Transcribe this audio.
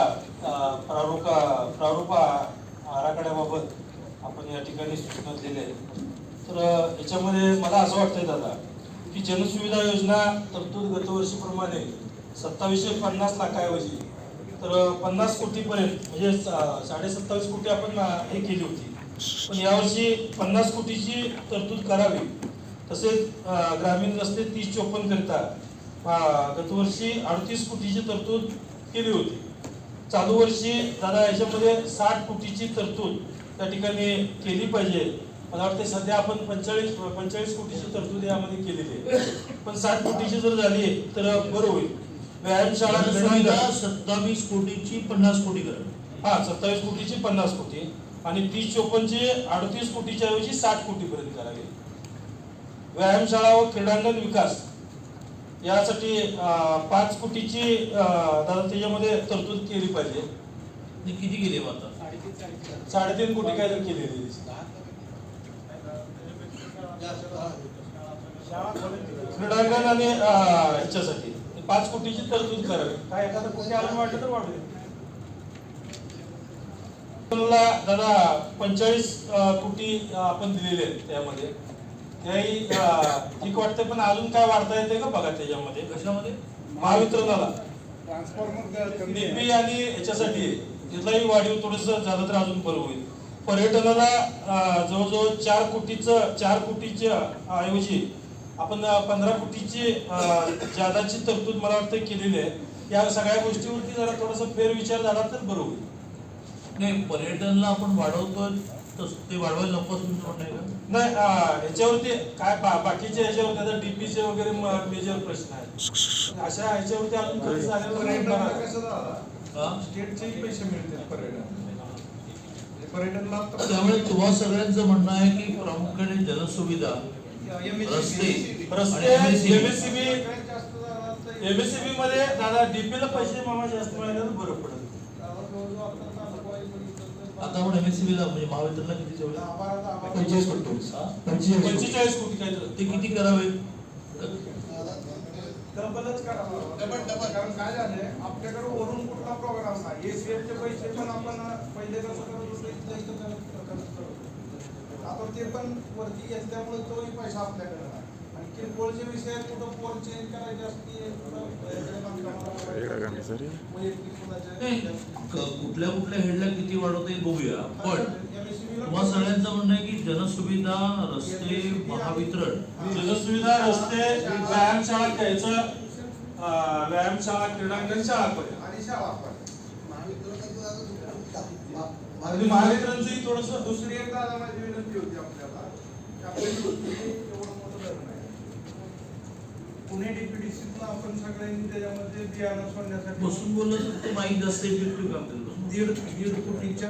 प्रारूपा प्रारूपा आराखड्याबाबत आपण या ठिकाणी सूचना दिल्या आहेत तर याच्यामध्ये मला असं वाटतंय दादा की जनसुविधा योजना तरतूद गतवर्षीप्रमाणे सत्तावीसशे पन्नास लाखाऐवजी तर पन्नास कोटीपर्यंत म्हणजे साडे सत्तावीस कोटी आपण हे केली होती. पण यावर्षी पन्नास कोटीची तरतूद करावी. तसेच ग्रामीण रस्ते तीस चोपन्न करिता गतवर्षी अडतीस कोटीची तरतूद केली होती. चालू वर्षी दादा याच्यामध्ये साठ कोटीची तरतूद त्या ठिकाणी केली पाहिजे. मला वाटतं सध्या आपण पंचेचाळीस पंचेचाळीस कोटीची तरतूद यामध्ये केलेली आहे. पण साठ कोटीची जर झाली तर बरं होईल. व्यायामशाळा सत्तावीस कोटीची पन्नास कोटी करा. हा सत्तावीस कोटीची पन्नास कोटी. आणि तीस चोपन्नची अडतीस कोटीच्या ऐवजी साठ कोटीपर्यंत करावी. व्यायामशाळा व क्रीडांगण विकास यासाठी पाच कोटीची दादा त्याच्यामध्ये तरतूद केली पाहिजे. किती गेले मग आता? साडेतीन कोटी काय तर केलेली. क्रीडांगण आणि ह्याच्यासाठी पाच कोटीची तरतूद करावी. काय एखादं कोटी अजून वाटलं तर दादा पंचेचाळीस कोटी आपण दिलेले आहेत त्यामध्ये. त्याही ठीक वाटतंय पण अजून काय वाढता येते का बघा त्याच्यामध्ये? कशामध्ये? महावितरणाला. ट्रान्सफॉर्मर डीपी आणि याच्यासाठी तिथलाही वाढीव थोडस झालं तर अजून बरं होईल. पर्यटनाला जवळजवळ चार कोटीचं चार कोटीच्या ऐवजी आपण पंधरा कोटीची जादाची तरतूद मला वाटतं केलेली आहे. या सगळ्या गोष्टीवरती जरा थोडासा फेरविचार झाला तर बरं होईल. नाही पर्यटनला आपण वाढवतोय तसं ते वाढवायला नको आहे नाही अं, ह्याच्यावरती काय बाकीच्या ह्याच्यावर आता डीपीचे वगैरे मेजर प्रश्न आहेत अशा ह्याच्यावरती अजून खर्च झालेला हा? स्टेटचेही पैसे मिळतील पर्यटन. पर्यटनला आता- त्यामुळे तुम्हा सगळ्यांचं म्हणणं आहे की प्रामुख्याने जनसुविधा MSCB रस्ते. एमएससीबी एमएससीबी मध्ये दादा डीपीला पैसे मामा जास्त मिळाले तर बरं पडेल जवळजवळ आपल्याला तालुका बघितलं तर आता आपण एमएससीबीला म्हणजे महावितरणला किती जेवढे? पंचवीस कोटी? पंचेचाळीस कोटी. काय तर. ते किती करावे? डबलच करावं डबल डबल. कारण काय झालंय आपल्याकडे वरून कुठला प्रोग्राम नाही एसीएफ चे पैसे पण आपण पहिले कसं करत होतो करत. आता ते पण वरती घेतल्यामुळे तोही पैसा आपल्याकडे कुठं चेंज करायचे असते हे हे? कुठल्या कुठल्या हेडला किती वाढवता येईल बघूया. पण MSCB ला तुम्हा सगळ्यांचं म्हणणं आहे की जनसुविधा रस्ते महावितरण. जनसुविधा रस्ते व्यायामशाळा घ्यायचं व्यायामशाळा क्रीडांगण शाळा पर्यंत आणि शाळा पण. आणि महावितरणचंही थोडस दुसरी एक दादा माझी विनंती होती आपल्याला की आपली दुसरी एवढं मोठं धरण आहे पुणे डीपीडीसीतून आपण सगळ्यांनी त्याच्यामध्ये बियाणं सोडण्यासाठी बसून बोललं तर ते माहीत असते इफेक्टिव्ह काम दीड दीड कोटीच्या